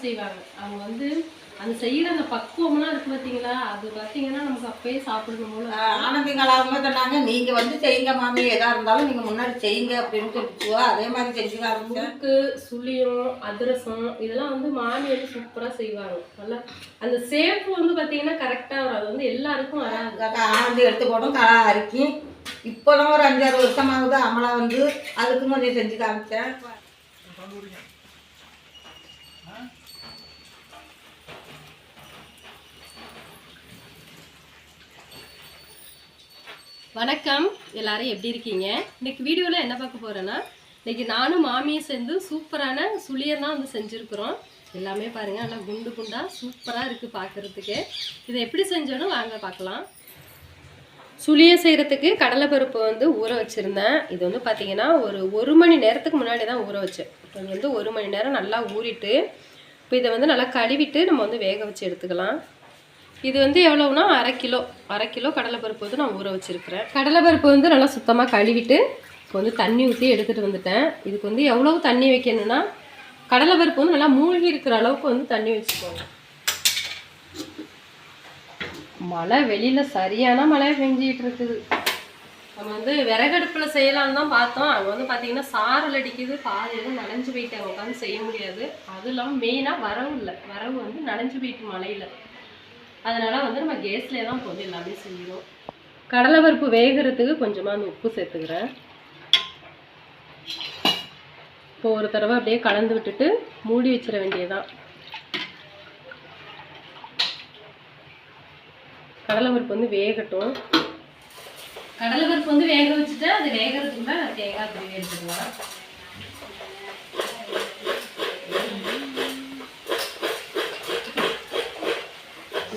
செய்வாங்க. அவங்க வந்து அந்த செய்யற அந்த பக்குவம்லாம் இருக்கு பார்த்தீங்களா அது பார்த்தீங்கன்னா நமக்கு அப்பயே சாப்பிடணும் போல ஆஹ் ஆனந்திங்களாகவே சொன்னாங்க. நீங்க வந்து செய்யுங்க மாமி. எதா இருந்தாலும் நீங்க முன்னாடி செய்யுங்க அப்படின்னு சொல்லிச்சுவா? அதே மாதிரி செஞ்சு முறுக்கு சுளியம் அதிரசம் இதெல்லாம் வந்து மாமி வந்து சூப்பராக செய்வாங்க. நல்லா அந்த சேப்பு வந்து பார்த்தீங்கன்னா கரெக்டாக வரும் அது வந்து எல்லாருக்கும் வராது. ஆனந்தி எடுத்து போடும் களா அரிக்கி. இப்போதான் ஒரு அஞ்சாறு வருஷமாகுது. அமலா வந்து அதுக்கும் கொஞ்சம் செஞ்சு காமிச்சேன் வணக்கம். எல்லாரும் எப்படி இருக்கீங்க? இன்னைக்கு வீடியோவில் என்ன பார்க்க போறேன்னா இன்னைக்கு நானும் மாமியும் சேர்ந்து சூப்பரான சுளியம் தான் வந்து செஞ்சுருக்குறோம். எல்லாமே பாருங்க நல்லா குண்டு குண்டா சூப்பராக இருக்குது பார்க்குறதுக்கு இதை எப்படி செஞ்சோன்னு வாங்க பார்க்கலாம். சுளியம் செய்கிறதுக்கு கடலைப்பருப்பு வந்து ஊற வச்சுருந்தேன். இது வந்து பார்த்தீங்கன்னா ஒரு ஒரு மணி நேரத்துக்கு முன்னாடி தான் ஊற வச்சேன். இப்போ இது வந்து ஒரு மணி நேரம் நல்லா ஊறிட்டு இப்போ இதை வந்து நல்லா கழுவிட்டு நம்ம வந்து வேக வச்சு எடுத்துக்கலாம். இது வந்து எவ்வளோனா அரை கிலோ. அரை கிலோ கடலைப்பருப்பு வந்து நான் ஊற வச்சுருக்கிறேன். கடலைப்பருப்பு வந்து நல்லா சுத்தமாக கழுவிட்டு இப்போ வந்து தண்ணி ஊற்றி எடுத்துகிட்டு வந்துட்டேன். இதுக்கு வந்து எவ்வளோ தண்ணி வைக்கணும்னா கடலைப்பருப்பு வந்து நல்லா மூழ்கி இருக்கிற அளவுக்கு வந்து தண்ணி வச்சுக்கோங்க. மழை வெளியில் சரியான மழை பெஞ்சிக்கிட்டு இருக்குது. நம்ம வந்து விறகடுப்பில் செய்யலாம்னு தான் பார்த்தோம். அங்கே வந்து பார்த்தீங்கன்னா சாரல் அடிக்குது. பாதி எதுவும் நனைஞ்சு போயிட்டாங்க உட்காந்து செய்ய முடியாது. அதுவும் இல்லாமல் மெயினாக வரவு இல்லை. வரவு வந்து நனைஞ்சு போயிட்டு மழையில். அதனால் வந்து நம்ம கேஸ்லேயே தான் இப்போ வந்து எல்லாமே கடலை பருப்பு வேகிறதுக்கு கொஞ்சமாக அந்த உப்பு சேர்த்துக்கிறேன். இப்போ ஒரு தடவை அப்படியே கலந்து விட்டுட்டு மூடி வச்சிட வேண்டியதான் கடலை பருப்பு வந்து வேகட்டும். கடலைப்பருப்பு வந்து வேக வச்சுட்டு அது வேகிறதுக்குள்ள தேங்காய் துருவி எடுத்துக்கலாம்.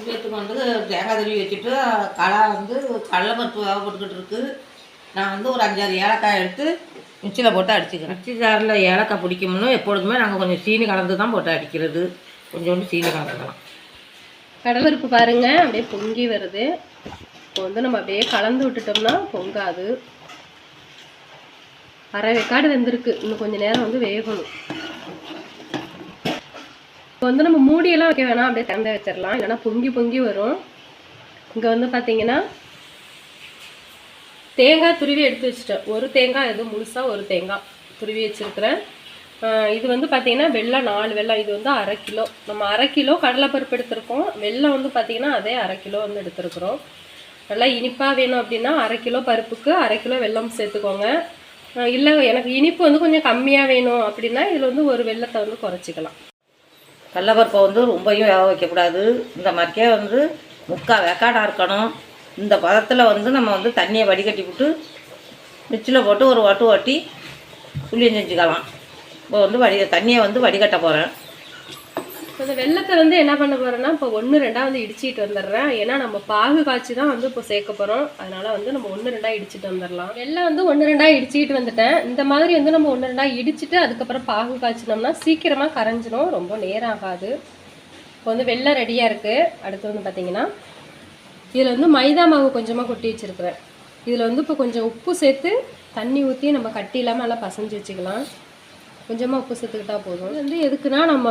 சுவியத்துக்கு வந்து தேங்காய் துருவி வச்சுட்டு களை வந்து கடலைப்பருப்பு வேகப்பட்டுக்கிட்டு போட்டுக்கிட்டு நான் வந்து ஒரு அஞ்சாறு ஏலக்காய் எடுத்து மிக்சியில் போட்டு அடிச்சுக்கிறேன். மிக்சி ஜாரில் ஏலக்காய் பிடிக்கும்னு எப்பொழுதுமே நாங்கள் கொஞ்சம் சீனி கலந்து தான் போட்டு அடிக்கிறது. கொஞ்சோண்டு சீனி கலந்துக்கலாம். கடலைப்பருப்பு பாருங்க அப்படியே பொங்கி வருது. இப்போ வந்து நம்ம அப்படியே கலந்து விட்டுட்டோம்னா பொங்காது. அரை வெக்காடு வெந்திருக்கு. இன்னும் கொஞ்சம் நேரம் வந்து வேகணும். இப்போ வந்து நம்ம மூடியெல்லாம் வைக்க வேணாம். அப்படியே திறந்து வச்சிடலாம். இல்லைன்னா பொங்கி பொங்கி வரும். இங்கே வந்து பார்த்தீங்கன்னா தேங்காய் துருவி எடுத்து வச்சுட்டேன். ஒரு தேங்காய் எதுவும் முழுசாக ஒரு தேங்காய் துருவி வச்சுருக்கிறேன். இது வந்து பார்த்தீங்கன்னா வெள்ளம் நாலு வெள்ளம் இது வந்து அரை கிலோ. நம்ம அரை கிலோ கடலைப்பருப்பு எடுத்திருக்கோம். வெள்ளம் வந்து பார்த்தீங்கன்னா அதே அரை கிலோ வந்து எடுத்திருக்கிறோம். நல்லா இனிப்பாக வேணும் அப்படின்னா அரை கிலோ பருப்புக்கு அரை கிலோ வெல்லம் சேர்த்துக்கோங்க. இல்லை எனக்கு இனிப்பு வந்து கொஞ்சம் கம்மியாக வேணும் அப்படின்னா இதில் வந்து ஒரு வெள்ளத்தை வந்து குறைச்சிக்கலாம். கடலப்பருப்பை வந்து ரொம்பையும் வேக வைக்கக்கூடாது. இந்த மாதிரிக்கே வந்து முக்கால் வேக்காடாக இருக்கணும். இந்த பதத்தில் வந்து நம்ம வந்து தண்ணியை வடிகட்டி விட்டு மிச்சில் போட்டு ஒரு வட்டு வட்டி புளியம் செஞ்சுக்கலாம். இப்போ வந்து வடி தண்ணியை வந்து வடிகட்ட போகிறேன் இப்போ இந்த வெள்ளத்தை வந்து என்ன பண்ண போகிறேன்னா இப்போ ஒன்று ரெண்டாக வந்து இடிச்சிட்டு வந்துடுறேன். ஏன்னா நம்ம பாகு காய்ச்சி தான் வந்து இப்போ சேர்க்க போகிறோம் அதனால் வந்து நம்ம ஒன்று ரெண்டாக இடிச்சிட்டு வந்துடலாம். வெள்ளம் வந்து ஒன்று ரெண்டாக இடிச்சிட்டு வந்துட்டேன். இந்த மாதிரி வந்து நம்ம ஒன்று ரெண்டாக இடிச்சிட்டு அதுக்கப்புறம் பாகு காய்ச்சினோம்னா சீக்கிரமாக கரைஞ்சிடும் ரொம்ப நேரம் ஆகாது. இப்போ வந்து வெள்ளம் ரெடியாக இருக்குது அடுத்து வந்து பார்த்தீங்கன்னா இதில் வந்து மைதா மாவு கொஞ்சமாக கொட்டி வச்சுருக்குறேன். இதில் வந்து இப்போ கொஞ்சம் உப்பு சேர்த்து தண்ணி ஊற்றி நம்ம கட்டி இல்லாமல் நல்லா பசஞ்சு வச்சுக்கலாம். கொஞ்சமாக உப்பு சேர்த்துக்கிட்டா போதும். இது வந்து எதுக்குன்னா நம்ம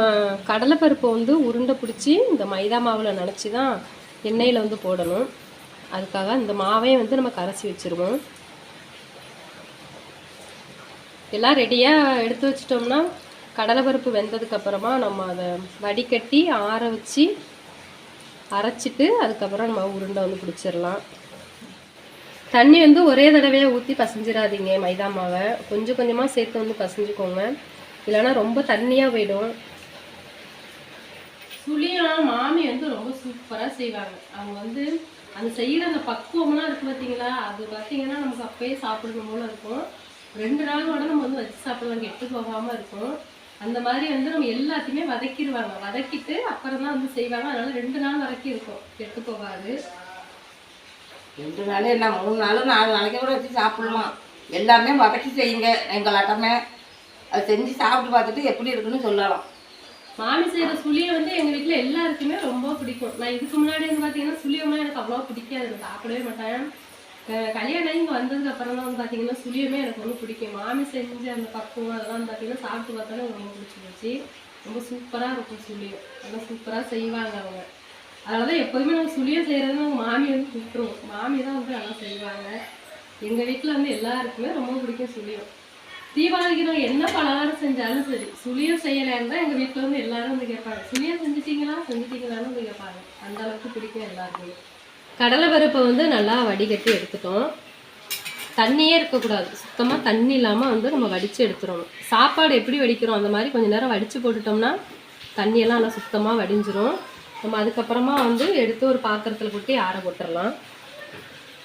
கடலைப்பருப்பை வந்து உருண்டை பிடிச்சி இந்த மைதா மாவில் நினச்சி தான் எண்ணெயில் வந்து போடணும். அதுக்காக இந்த மாவையும் வந்து நம்ம கரைச்சி வச்சுருவோம். எல்லாம் ரெடியாக எடுத்து வச்சிட்டோம்னா கடலைப்பருப்பு வெந்ததுக்கப்புறமா நம்ம அதை வடிகட்டி ஆற வச்சு அரைச்சிட்டு அதுக்கப்புறம் நம்ம உருண்டை வந்து பிடிச்சிடலாம். தண்ணி வந்து ஒரே தடவையாக ஊற்றி பசஞ்சிடாதீங்க மைதா மாவை. கொஞ்சம் கொஞ்சமாக சேர்த்து வந்து பசஞ்சுக்கோங்க. இல்லைன்னா ரொம்ப தண்ணியாக போயிடும். சுளியம் மாமி வந்து ரொம்ப சூப்பராக செய்வாங்க. அவங்க வந்து அந்த செய்கிற அந்த பக்குவம்லாம் இருக்குது பார்த்தீங்களா அது பார்த்தீங்கன்னா நமக்கு அப்பயே சாப்பிடணும் போல இருக்கும். ரெண்டு நாள் கூட நம்ம வந்து வச்சு சாப்பிடலாம் கெட்டு போகாமல் இருக்கும். அந்த மாதிரி வந்து நம்ம எல்லாத்தையுமே வதக்கிடுவாங்க. வதக்கிட்டு அப்புறம் தான் வந்து செய்வாங்க. அதனால ரெண்டு நாள் வரைக்கும் இருக்கும். கெட்டு போகாது. ரெண்டு நாள் என்ன மூணு நாள் நாலு நாளைக்கு கூட வச்சு சாப்பிடலாம்? எல்லாமே வதக்கி செய்யுங்க எங்களாட்டமே. அதை செஞ்சு சாப்பிட்டு பார்த்துட்டு எப்படி இருக்குன்னு சொல்லலாம். மாமி செய்கிற சுளியை வந்து எங்கள் வீட்டில் எல்லாருக்குமே ரொம்ப பிடிக்கும். நான் இதுக்கு முன்னாடி வந்து பார்த்தீங்கன்னா சுளியம்லாம் எனக்கு அவ்வளோ பிடிக்காது சாப்பிடவே மாட்டேன். கல்யாணம் இங்கே வந்ததுக்கு அப்புறம் தான் வந்து பார்த்தீங்கன்னா சுளியமே எனக்கு ரொம்ப பிடிக்கும். மாமி செஞ்சு அந்த பக்குவம் அதெல்லாம் பார்த்தீங்கன்னா சாப்பிட்டு பார்த்தாலே எனக்கு ரொம்ப பிடிச்சி போச்சு ரொம்ப சூப்பராக இருக்கும் சுழியம் நல்லா சூப்பராக செய்வாங்க அவங்க. அதனால தான் எப்போதுமே நம்ம சுழியம் செய்கிறதுன்னு அவங்க மாமி வந்து கூப்பிட்ருவோம் மாமி தான் வந்து நல்லா செய்வாங்க. எங்கள் வீட்டில் வந்து எல்லாருக்குமே ரொம்ப பிடிக்கும் சுழியம் தீபாவளிக்கு நாங்கள் என்ன பலகாரம் செஞ்சாலும் சரி சுழியம் செய்யலைன்னு தான் எங்கள் வீட்டில் வந்து எல்லாரும் வந்து கேட்பாங்க. சுழியம் செஞ்சிட்டிங்களா? செஞ்சிட்டிங்களான்னு வந்து கேட்பாங்க. அந்த அளவுக்கு பிடிக்கும் எல்லாருக்குமே. கடலை பருப்பை வந்து நல்லா வடிகட்டி எடுத்துட்டோம். தண்ணியே இருக்கக்கூடாது. சுத்தமாக தண்ணி இல்லாமல் வந்து நம்ம வடித்து எடுத்துடணும். சாப்பாடு எப்படி வடிக்கிறோம்? அந்த மாதிரி கொஞ்சம் நேரம் வடித்து போட்டுட்டோம்னா தண்ணியெல்லாம் நல்லா சுத்தமாக வடிஞ்சிரும். நம்ம அதுக்கப்புறமா வந்து எடுத்து ஒரு பாத்திரத்தில் கொட்டி ஆற போட்டுடலாம்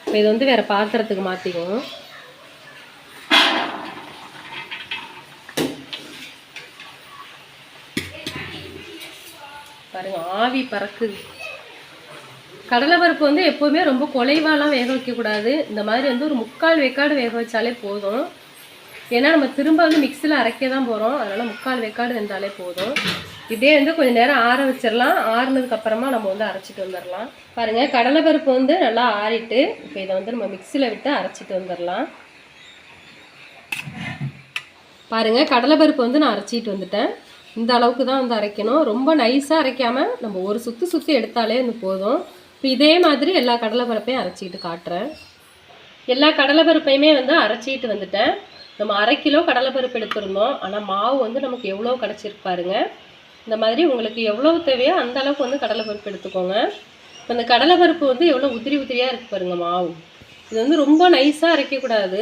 இப்போ இது வந்து வேறு பாத்திரத்துக்கு மாற்றிக்குவோம் பாருங்க ஆவி பறக்குது. கடலை பருப்பு வந்து எப்போவுமே ரொம்ப குலைவாலாம் வேக வைக்கக்கூடாது. இந்த மாதிரி வந்து ஒரு முக்கால் வேக்காடு வேக வச்சாலே போதும். ஏன்னா நம்ம திரும்ப வந்து மிக்சியில் அரைக்க தான் போகிறோம் அதனால் முக்கால் வேக்காடு வெந்தாலே போதும். இதே வந்து கொஞ்சம் நேரம் ஆற வச்சிடலாம். ஆறுனதுக்கு அப்புறமா நம்ம வந்து அரைச்சிட்டு வந்துடலாம். பாருங்கள் கடலைப்பருப்பு வந்து நல்லா ஆறிட்டு இப்போ இதை வந்து நம்ம மிக்சியில் விட்டு அரைச்சிட்டு வந்துடலாம். பாருங்கள் கடலைப்பருப்பு வந்து நான் அரைச்சிட்டு வந்துட்டேன். இந்த அளவுக்கு தான் வந்து அரைக்கணும். ரொம்ப நைஸாக அரைக்காமல் நம்ம ஒரு சுற்றி சுற்றி எடுத்தாலே வந்து போதும். இப்போ இதே மாதிரி எல்லா கடலைப்பருப்பையும் அரைச்சிக்கிட்டு காட்டுறேன். எல்லா கடலைப்பருப்பையுமே வந்து அரைச்சிட்டு வந்துட்டேன். நம்ம அரை கிலோ கடலைப்பருப்பு எடுத்திருந்தோம். ஆனால் மாவு வந்து நமக்கு எவ்வளோ கிடச்சிருப்பாருங்க இந்த மாதிரி உங்களுக்கு எவ்வளோ தேவையோ அந்த அளவுக்கு வந்து கடலைப்பருப்பு எடுத்துக்கோங்க. இப்போ இந்த கடலைப்பருப்பு வந்து எவ்வளோ உதிரி உதிரியாக இருக்குது பாருங்கள் மாவு. இது வந்து ரொம்ப நைஸாக அரைக்கக்கூடாது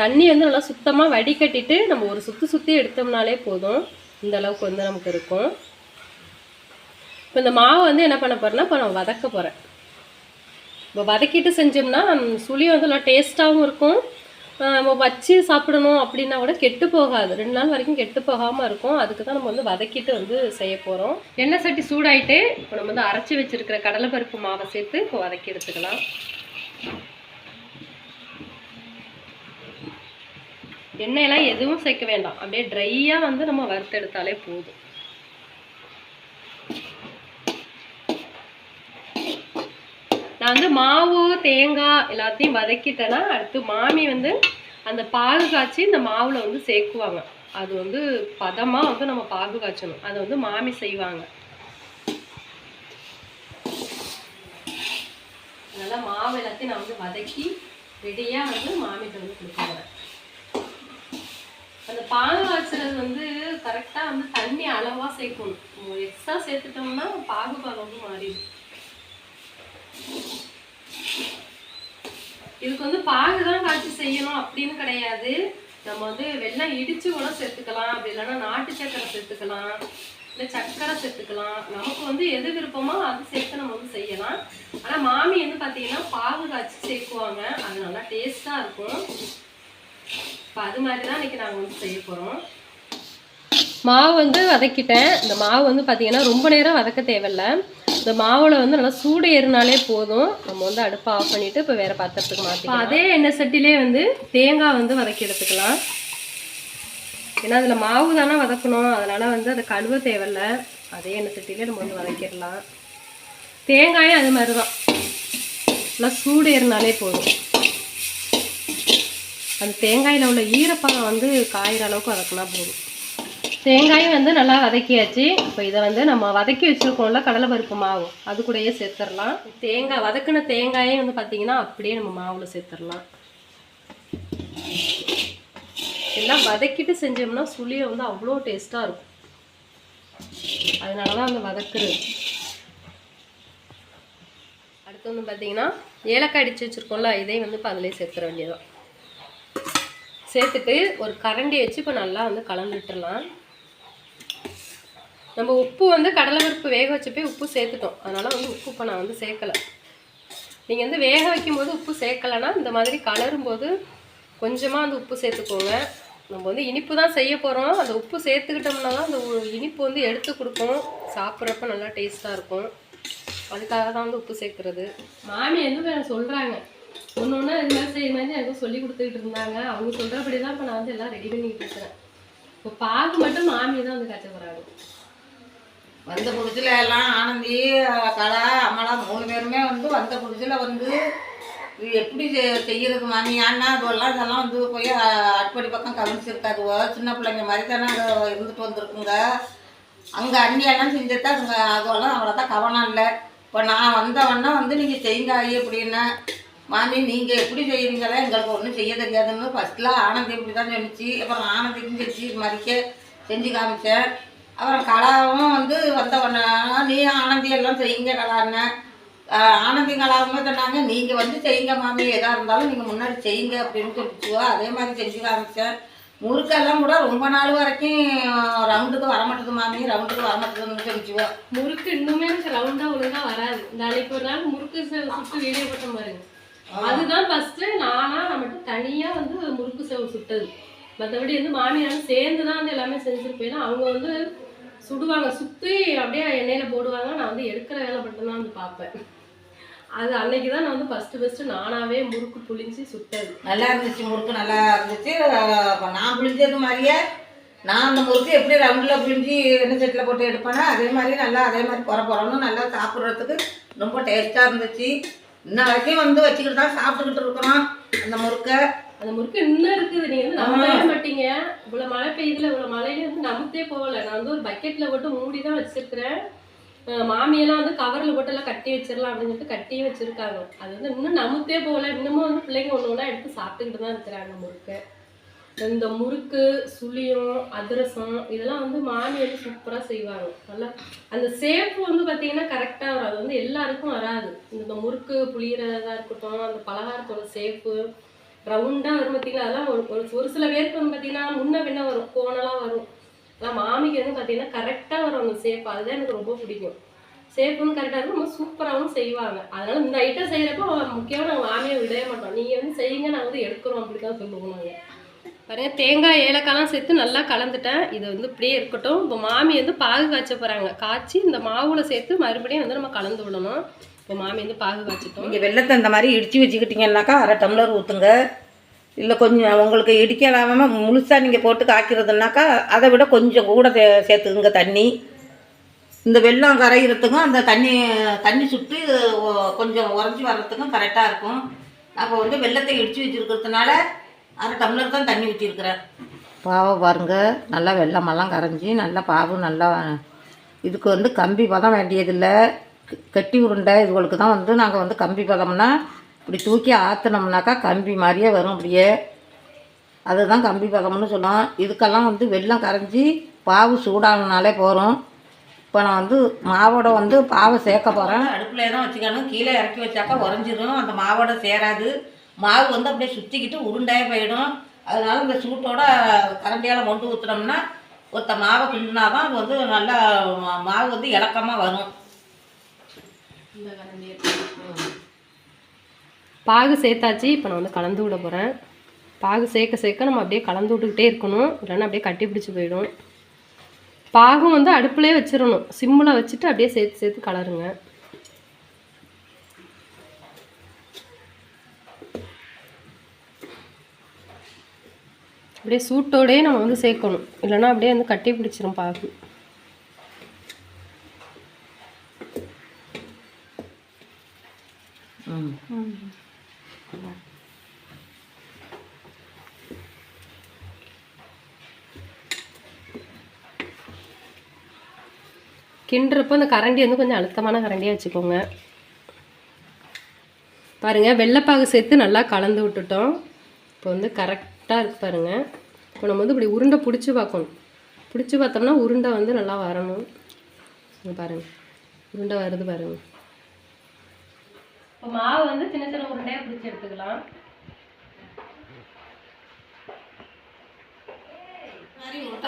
தண்ணி வந்து நல்லா சுத்தமாக வடிகட்டிட்டு நம்ம ஒரு சுற்றி சுற்றி எடுத்தோம்னாலே போதும். இந்த அளவுக்கு வந்து நமக்கு இருக்கும். இப்போ இந்த மாவை வந்து என்ன பண்ண போகிறேன்னா இப்போ நான் வதக்க போகிறேன் இப்போ வதக்கிட்டு செஞ்சோம்னா ம், சுளி வந்து நல்லா டேஸ்ட்டாகவும் இருக்கும். நம்ம வச்சு சாப்பிடணும் அப்படின்னா கூட கெட்டு போகாது. ரெண்டு நாள் வரைக்கும் கெட்டு போகாமல் இருக்கும். அதுக்கு தான் நம்ம வந்து வதக்கிட்டு வந்து செய்ய போகிறோம் எண்ணெய் சட்டி சூடாயிட்டு இப்போ நம்ம வந்து அரைச்சி வச்சுருக்கிற கடலைப்பருப்பு மாவை சேர்த்து இப்போ வதக்கி எடுத்துக்கலாம். எண்ணெயெல்லாம் எதுவும் சேர்க்க வேண்டாம். அப்படியே ட்ரையாக வந்து நம்ம வறுத்தெடுத்தாலே போதும். நான் வந்து மாவு தேங்காய் எல்லாத்தையும் வதக்கிட்டேன்னா அடுத்து மாமி வந்து அந்த பாகு காய்ச்சி இந்த மாவில் வந்து சேர்க்குவாங்க. அது வந்து பதமாக வந்து நம்ம பாகு காய்ச்சணும். அதை வந்து மாமி செய்வாங்க. அதனால் மாவு எல்லாத்தையும் நான் வந்து வதக்கி ரெடியாக வந்து மாமிகிட்ட வந்து கொடுக்குறேன் அந்த பாகு காய்ச்சறது வந்து கரெக்டாக வந்து தண்ணி அளவாக சேர்க்கணும். எக்ஸ்ட்ரா சேர்த்துட்டோம்னா பாகு பால் வந்து மாறிடும். இதுக்கு வந்து பாகு தான் காய்ச்சி செய்யணும் அப்படின்னு கிடையாது. நம்ம வந்து வெள்ளம் இடிச்சு கூட சேர்த்துக்கலாம். அப்படி இல்லைன்னா நாட்டு சக்கரை சேர்த்துக்கலாம். இல்லை சக்கரை சேர்த்துக்கலாம். நமக்கு வந்து எது விருப்பமோ அது சேர்த்து நம்ம வந்து செய்யலாம். ஆனால் மாமி வந்து பார்த்தீங்கன்னா பாகு காய்ச்சி சேர்க்குவாங்க. அது நல்லா டேஸ்ட்டாக இருக்கும். இப்போ அது மாதிரி தான் இன்னைக்கு நாங்கள் வந்து செய்ய போகிறோம் மாவு வந்து வதக்கிட்டேன். இந்த மாவு வந்து பார்த்தீங்கன்னா ரொம்ப நேரம் வதக்க தேவையில்ல. இந்த மாவில் வந்து நல்லா சூடு ஏறினாலே போதும். நம்ம வந்து அடுப்பை ஆஃப் பண்ணிவிட்டு இப்போ வேறு பாத்திரத்துக்கு மாற்றிக்கலாம் அதே எண்ணெய் சட்டிலே வந்து தேங்காய் வந்து வதக்கி எடுத்துக்கலாம். ஏன்னா அதில் மாவு தானே வதக்கணும். அதனால் வந்து அதை கழுவ தேவையில்ல. அதே எண்ணெய் சட்டிலே நம்ம வந்து வதக்கிடலாம். தேங்காயும் அது மாதிரி தான் நல்லா சூடு ஏறினாலே போதும். அந்த தேங்காயில் உள்ள ஈரப்பதம் வந்து காயிற அளவுக்கு வதக்கினா போதும். தேங்காயும் வந்து நல்லா வதக்கியாச்சு. இப்போ இதை வந்து நம்ம வதக்கி வச்சுருக்கோம்ல கடலைப்பருப்பு மாவு. அது கூடயே சேர்த்துடலாம். தேங்காய் வதக்கின தேங்காயே வந்து பார்த்தீங்கன்னா அப்படியே நம்ம மாவில் சேர்த்துடலாம். எல்லாம் வதக்கிட்டு செஞ்சோம்னா சுளியை வந்து அவ்வளோ டேஸ்ட்டாக இருக்கும். அதனால தான் அந்த வதக்குறது. அடுத்து வந்து பார்த்தீங்கன்னா ஏலக்காய் அடித்து வச்சுருக்கோம்ல இதையும் வந்து இப்போ அதிலே சேர்த்துற வேண்டியதான் சேர்த்துட்டு ஒரு கரண்டி வச்சு இப்போ நல்லா வந்து கலந்துட்டுலாம் நம்ம உப்பு வந்து கடலை பருப்பு வேக வச்சப்பே உப்பு சேர்த்துட்டோம். அதனால் வந்து உப்பு இப்போ நான் வந்து சேர்க்கலை. நீங்கள் வந்து வேக வைக்கும்போது உப்பு சேர்க்கலைன்னா இந்த மாதிரி கலரும் போது கொஞ்சமாக அந்த உப்பு சேர்த்துக்கோங்க. நம்ம வந்து இனிப்பு தான் செய்ய போகிறோம் அந்த உப்பு சேர்த்துக்கிட்டோம்னா தான் அந்த இனிப்பு வந்து எடுத்து கொடுக்கும். சாப்பிட்றப்ப நல்லா டேஸ்ட்டாக இருக்கும். அதுக்காக தான் வந்து உப்பு சேர்க்குறது. மாமி வந்து சொல்கிறாங்க ஒன்று ஒன்று இது மாதிரி செய்ய மாதிரி எனக்கு சொல்லி கொடுத்துக்கிட்டு இருந்தாங்க. அவங்க சொல்கிறபடி தான் இப்போ நான் வந்து எல்லாம் ரெடி பண்ணிக்கிட்டு இருக்கிறேன். இப்போ பாகு மட்டும் மாமி தான் வந்து கற்றுக்கிறாங்க வந்த புதுசில் எல்லாம் ஆனந்தி கலா அம்மலா மூணு பேருமே வந்து வந்த புதுசில் வந்து இது எப்படி செய்யறது மாமி ஏன்னா அதெல்லாம் இதெல்லாம் வந்து போய் அட்படி அடுப்படி பக்கம் கவனிச்சிருக்காதுவோ சின்ன பிள்ளைங்க மாதிரி தானே அங்கே இருந்துட்டு வந்திருக்குங்க. அங்கே அண்ணியெல்லாம் செஞ்சதா அங்கே அதெல்லாம் அவ்வளோதான் கவனம் இல்லை. இப்போ நான் வந்தவொன்னே வந்து நீங்கள் செய்யுங்க ஐ அப்படின்னா. மாமி நீங்கள் எப்படி செய்கிறீங்களா எங்களுக்கு ஒன்றும் செய்ய தெரியாதுன்னு ஃபஸ்ட்டில் ஆனந்தி இப்படி தான் சொன்னிச்சு. அப்புறம் ஆனந்திக்கும் செஞ்சு இது மாதிரிக்கே செஞ்சு காமிச்சேன். அப்புறம் கலாவும் வந்து வந்தவொன்னே நீ ஆனந்தி எல்லாம் செய்யுங்க கலான்னு ஆனந்தி கலாவுமே சொன்னாங்க நீங்கள் வந்து செய்யுங்க மாமி எதாக இருந்தாலும் நீங்கள் முன்னாடி செய்யுங்க அப்படின்னு சொல்லிச்சுவோ. அதே மாதிரி செஞ்சு காமிச்சேன் முறுக்கெல்லாம் கூட ரொம்ப நாள் வரைக்கும் ரவுண்டுக்கு வரமாட்டேது மாமி ரவுண்டுக்கு வரமாட்டேதுன்னு சொல்லிச்சுவோ. முறுக்கு இன்னுமே எனக்கு ரவுண்டா ஒழுங்கா வராது. நாளைக்கு ஒரு நாள் முறுக்கு சுட்டு வீடியோ போட்ட பாருங்க. அதுதான் ஃபர்ஸ்ட் நானா நான் மட்டும் தனியா வந்து முறுக்கு செவ் சுட்டது. மற்றபடி வந்து மாமியாரும் சேர்ந்து தான் வந்து எல்லாமே செஞ்சிருப்பேன் அவங்க வந்து சுடுவாங்க சுற்றி அப்படியே எண்ணெயில் போடுவாங்க. நான் வந்து எடுக்கிற வேலை மட்டும்தான் வந்து பார்ப்பேன். அது அன்னைக்கு தான் நான் வந்து ஃபஸ்ட்டு ஃபஸ்ட்டு நானாகவே முறுக்கு புளிஞ்சு சுட்டது. நல்லா இருந்துச்சு முறுக்கு நல்லா இருந்துச்சு. நான் புளிஞ்சது மாதிரியே நான் அந்த முறுக்கு எப்படி ரவுண்டில் புளிஞ்சு எண்ணெய் செட்டில் போட்டு எடுப்பேன்னா அதே மாதிரி நல்லா அதே மாதிரி புற பொறன்னு நல்லா சாப்பிட்றதுக்கு ரொம்ப டேஸ்ட்டாக இருந்துச்சு. இன்ன வரைக்கும் வந்து வச்சுக்கிட்டு தான் சாப்பிட்டுக்கிட்டு இருக்கிறோம் அந்த முறுக்கை. அந்த முறுக்கு இன்னும் இருக்குது. நீங்க வந்து நம்பவே மாட்டீங்க. இவ்வளவு மழை பெய்யுதுல இவ்வளவு மழையில வந்து நமுத்தே போகல. நான் வந்து ஒரு பக்கெட்ல போட்டு மூடி தான் வச்சிருக்கிறேன் மாமியெல்லாம் வந்து கவர்ல போட்டு எல்லாம் கட்டி வச்சிடலாம் அப்படின்னு சொல்லிட்டு கட்டியே வச்சிருக்காங்க. அது வந்து இன்னும் நமுத்தே போகல. இன்னமும் வந்து பிள்ளைங்க ஒண்ணு ஒண்ணா எடுத்து சாப்பிட்டுக்கிட்டு தான் இருக்கிறாங்க முறுக்கை. இந்த முறுக்கு சுளியம் அதிரசம் இதெல்லாம் வந்து மாமி வந்து சூப்பரா செய்வாங்க. நல்லா அந்த சேப்பு வந்து பாத்தீங்கன்னா கரெக்டா வரும் அது வந்து எல்லாருக்கும் வராது. இந்த முறுக்கு புளியறதா இருக்கட்டும் அந்த பலகாரத்தோட சேப்பு ரவுண்டாக வரும் பார்த்தீங்களா அதெல்லாம் ஒரு ஒரு சில பேருக்கு வந்து பார்த்தீங்கன்னா முன்ன பின்ன வரும் கோணலாம் வரும். ஆனால் மாமிக்கு வந்து பார்த்தீங்கன்னா கரெக்டாக வரும் அந்த சேப் அதுதான் எனக்கு ரொம்ப பிடிக்கும். சேப் கரெக்டாக இருக்கும் ரொம்ப சூப்பராகவும் செய்வாங்க. அதனால் இந்த ஐட்டம் செய்கிறப்போ முக்கியமாக நாங்கள் மாமியை விடவே மாட்டோம். நீங்கள் வந்து செய்யுங்க நாங்கள் வந்து எடுக்கிறோம் அப்படி தான் சொல்லுவோம் நாங்கள் பாருங்கள் தேங்காய் ஏலக்காய்லாம் சேர்த்து நல்லா கலந்துட்டேன். இது வந்து இப்படியே இருக்கட்டும். இப்போ மாமி வந்து பாகு காய்ச்ச போகிறாங்க காய்ச்சி இந்த மாவுல சேர்த்து மறுபடியும் வந்து நம்ம கலந்து விடணும். இப்போ மாமி வந்து பாகு காய்ச்சிட்டோம். நீங்கள் வெள்ளத்தை இந்த மாதிரி இடித்து வச்சுக்கிட்டீங்கன்னாக்கா அரை டம்ளர் ஊற்றுங்க இல்லை கொஞ்சம் உங்களுக்கு இடிக்கலாமல் முழுசாக நீங்கள் போட்டு காய்க்கிறதுனாக்கா அதை விட கொஞ்சம் கூட சே- சேர்த்துக்குங்க தண்ணி. இந்த வெள்ளம் கரைகிறதுக்கும் அந்த தண்ணி தண்ணி சுட்டு கொஞ்சம் உறைஞ்சி வர்றதுக்கும் கரெக்டாக இருக்கும். அப்போ வந்து வெள்ளத்தை இடித்து வச்சுருக்கிறதுனால அரை டம்ளர் தான் தண்ணி ஊற்றிருக்கிறேன் பாவை பாருங்க நல்லா வெள்ளமெல்லாம் கரைஞ்சி நல்லா பாவு நல்லா இதுக்கு வந்து கம்பி பதம் வேண்டியதில்லை. கட்டி உருண்டை இதுகளுக்கு தான் வந்து நாங்கள் வந்து கம்பி பதம்னா இப்படி தூக்கி ஆற்றுனோம்னாக்கா கம்பி மாதிரியே வரும் அப்படியே. அதுதான் கம்பி பதம்னு சொல்லுவோம் இதுக்கெல்லாம் வந்து வெள்ளம் கரைஞ்சி பாவு சூடானனாலே போகிறோம் இப்போ நான் வந்து மாவோட வந்து பாவை சேர்க்க போகிறேன் அடுப்பில் தான் வச்சுக்கணும் கீழே இறக்கி வச்சாக்கா உறைஞ்சிரும். அந்த மாவோட சேராது. மாவு வந்து அப்படியே சுற்றிக்கிட்டு உருண்டையே போயிடும். அதனால இந்த சூட்டோட கரண்டியால் மொண்டு ஊற்றுனோம்னா ஒருத்த மாவை கிண்டினா தான் அது வந்து நல்லா மா- மாவு வந்து இலக்கமாக வரும். பாகு சேர்த்தாச்சு இப்போ நான் வந்து கலந்து விட போகிறேன் பாகு சேர்க்க சேர்க்க நம்ம அப்படியே கலந்து விட்டுக்கிட்டே இருக்கணும். இல்லைன்னா அப்படியே கட்டி பிடிச்சி போயிடும். பாகும் வந்து அடுப்புலேயே வச்சிடணும். சிம்மில் வச்சுட்டு அப்படியே சேர்த்து சேர்த்து கலருங்க. அப்படியே சூட்டோடயே நம்ம வந்து சேர்க்கணும். இல்லைன்னா அப்படியே வந்து கட்டி பிடிச்சிரும் பாகு. கிண்டுறப்போ அந்த கரண்டி வந்து கொஞ்சம் அழுத்தமான கரண்டியாக வச்சுக்கோங்க. பாருங்கள் வெள்ளைப்பாகு சேர்த்து நல்லா கலந்து விட்டுட்டோம். இப்போ வந்து கரெக்டாக இருக்குது பாருங்க. இப்போ நம்ம வந்து இப்படி உருண்டை பிடிச்சி பார்க்கணும். பிடிச்சி பார்த்தோம்னா உருண்டை வந்து நல்லா வரணும். பாருங்கள் உருண்டை வருது பாருங்கள் இப்போ மாவு வந்து சின்ன சின்ன உருண்டையாக பிடிச்சி எடுத்துக்கலாம். இந்த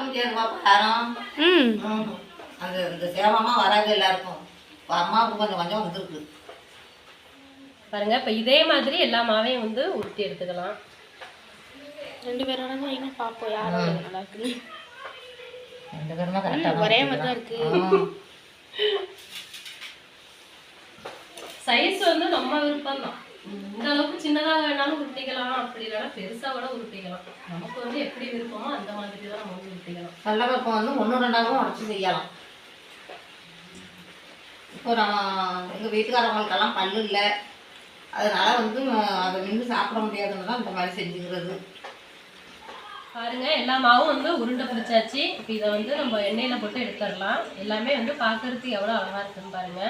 வராது எல்லாருக்கும். அம்மாவுக்கு கொஞ்சம் கொஞ்சம் வந்துருக்கு. பாருங்க இப்போ இதே மாதிரி எல்லா மாவையும் வந்து உருட்டி எடுத்துக்கலாம். ரெண்டு பேரோட வைங்க பார்ப்போம் யார் நல்லா இருக்குன்னு. ரெண்டு பேருமே கரெக்டாக ஒரே மாதிரி தான் இருக்கு. வந்து நம்ம விருப்பம் தான் இந்த அளவுக்கு சின்னதாக வேணாலும் உருட்டிக்கலாம். அப்படி இல்லைன்னா பெருசாக கூட உருட்டிக்கலாம். நமக்கு வந்து எப்படி விருப்பமோ அந்த மாதிரி தான் நம்ம வந்து உருட்டிக்கலாம். கடலப்பருப்பை வந்து ஒன்று ரெண்டாகவும் உடச்சி செய்யலாம். இப்போ நான் எங்கள் வீட்டுக்காரவங்களுக்கெல்லாம் பல்லு இல்லை. அதனால வந்து அதை நின்று சாப்பிட முடியாதுன்னு தான் இந்த மாதிரி செஞ்சுக்கிறது. பாருங்க எல்லா மாவும் வந்து உருண்டை பிடிச்சாச்சு இப்போ இதை வந்து நம்ம எண்ணெயில போட்டு எடுத்துடலாம். எல்லாமே வந்து பார்க்கறதுக்கு எவ்வளோ அழகா இருக்குன்னு பாருங்க.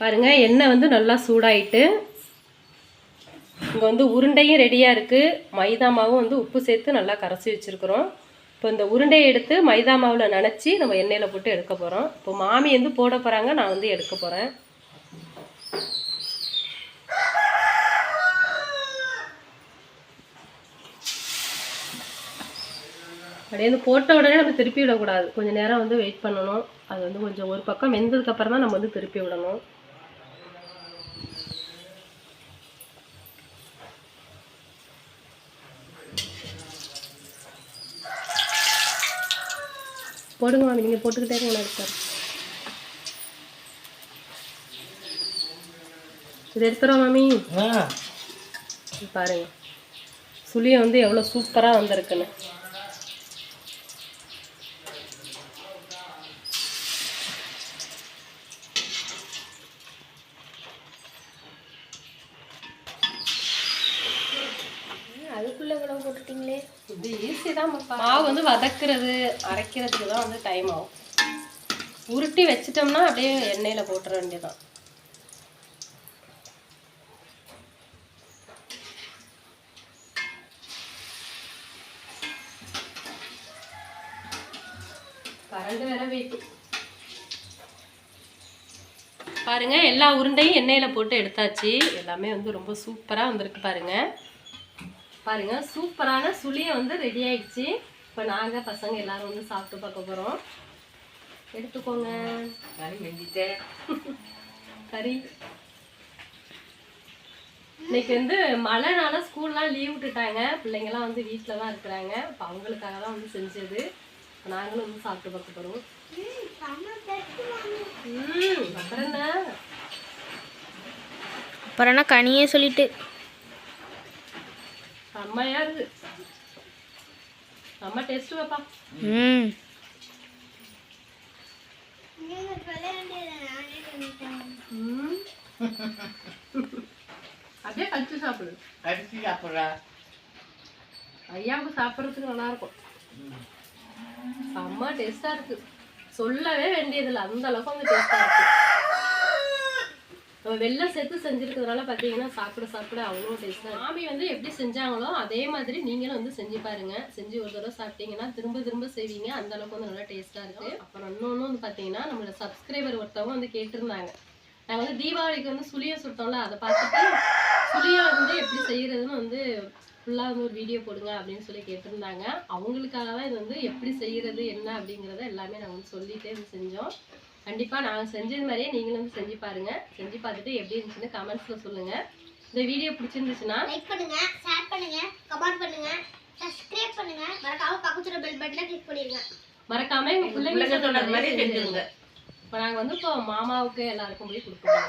பாருங்க எண்ணெய் வந்து நல்லா சூடாயிட்டு இங்கே வந்து உருண்டையும் ரெடியாக இருக்குது மைதா மாவும் வந்து உப்பு சேர்த்து நல்லா கரைச்சி வச்சுருக்குறோம். இப்போ இந்த உருண்டையை எடுத்து மைதா மாவில் நினச்சி நம்ம எண்ணெயில் போட்டு எடுக்க போகிறோம் இப்போ மாமி வந்து போட போகிறாங்க நான் வந்து எடுக்க போகிறேன் அப்படியே வந்து போட்ட உடனே நம்ம திருப்பி விடக்கூடாது. கொஞ்சம் நேரம் வந்து வெயிட் பண்ணணும். அது வந்து கொஞ்சம் ஒரு பக்கம் வெந்ததுக்கப்புறம் தான் நம்ம வந்து திருப்பி விடணும். போடுங்க மாமி நீங்கள் போட்டுக்கிட்டே நான் எடுத்துறேன் இது எடுத்துறோம் மாமி. பாருங்க. சுளியம் வந்து எவ்வளோ சூப்பராக வந்திருக்குன்னு. இது ஈஸி தான் மாவு வந்து வதக்குறது அரைக்கிறதுக்கு தான் வந்து டைம் ஆகும். உருட்டி வச்சிட்டோம்னா அப்படியே எண்ணெயில் போட்டுற வேண்டியதான் கரண்ட் வேற பாருங்க எல்லா உருண்டையும் எண்ணெயில் போட்டு எடுத்தாச்சு. எல்லாமே வந்து ரொம்ப சூப்பராக வந்திருக்கு பாருங்க. பாருங்க சூப்பரான சுளியம் வந்து ரெடி ஆயிடுச்சு. இப்போ நாங்கள் பசங்க எல்லாரும் வந்து சாப்பிட்டு பார்க்க போகிறோம் எடுத்துக்கோங்க. கறி இன்னைக்கு வந்து மழைனால ஸ்கூல்லாம் லீவ் விட்டுட்டாங்க. பிள்ளைங்கலாம் வந்து வீட்டில் தான் இருக்கிறாங்க. இப்போ அவங்களுக்காக தான் வந்து செஞ்சது. இப்போ நாங்களும் வந்து சாப்பிட்டு பார்க்க போகிறோம் ம் அப்புறம் என்ன? அப்புறம் என்ன கனியே சொல்லிட்டு. செம்மையா இருக்கு. செம்ம டேஸ்ட் வைப்பா ம். அப்படியே கழிச்சு சாப்பிடு. அரிசி சாப்பிட்றா. ஐயாவுக்கு சாப்பிட்றதுக்கு நல்லா இருக்கும். செம்ம டேஸ்டா இருக்கு. சொல்லவே வேண்டியதில்லை. அந்த அளவுக்கு வந்து டேஸ்டா இருக்கு. நம்ம வெள்ளம் சேர்த்து செஞ்சிருக்கிறதுனால பார்த்தீங்கன்னா சாப்பிட சாப்பிட அவ்வளோ டேஸ்ட்டாக மாமி வந்து எப்படி செஞ்சாங்களோ அதே மாதிரி நீங்களும் வந்து செஞ்சு பாருங்க. செஞ்சு ஒரு தடவை சாப்பிட்டீங்கன்னா திரும்ப திரும்ப செய்வீங்க. அந்த அளவுக்கு வந்து நல்லா டேஸ்ட்டாக இருக்கு. அப்புறம் இன்னொன்று வந்து பார்த்தீங்கன்னா நம்மளோட சப்ஸ்கிரைபர் ஒருத்தவங்க வந்து கேட்டிருந்தாங்க. நாங்கள் வந்து தீபாவளிக்கு வந்து சுளியம் சுட்டோம்ல அதை பார்த்துட்டு சுளியம் வந்து எப்படி செய்யறதுன்னு வந்து ஃபுல்லாக வந்து ஒரு வீடியோ போடுங்க அப்படின்னு சொல்லி கேட்டிருந்தாங்க. அவங்களுக்காக தான் இது வந்து எப்படி செய்கிறது என்ன அப்படிங்கிறத எல்லாமே நாங்கள் வந்து சொல்லிகிட்டே வந்து செஞ்சோம். கண்டிப்பாக நாங்கள் செஞ்சது மாதிரியே நீங்களும் வந்து செஞ்சு பாருங்க. செஞ்சு பார்த்துட்டு எப்படி இருந்துச்சுன்னு கமெண்ட்ஸில் சொல்லுங்க. இந்த வீடியோ பிடிச்சிருந்துச்சுன்னா லைக் பண்ணுங்க ஷேர் பண்ணுங்க கமெண்ட் பண்ணுங்க சப்ஸ்கிரைப் பண்ணுங்க. மறக்காம பக்கத்துல பெல் பட்டனை கிளிக் பண்ணிருங்க. மறக்காம எங்க பிள்ளைங்க சொன்னது மாதிரி செஞ்சிருங்க. செஞ்சிருங்க. இப்போ நாங்கள் வந்து இப்போ மாமாவுக்கு எல்லாருக்கும் போய் கொடுப்போம்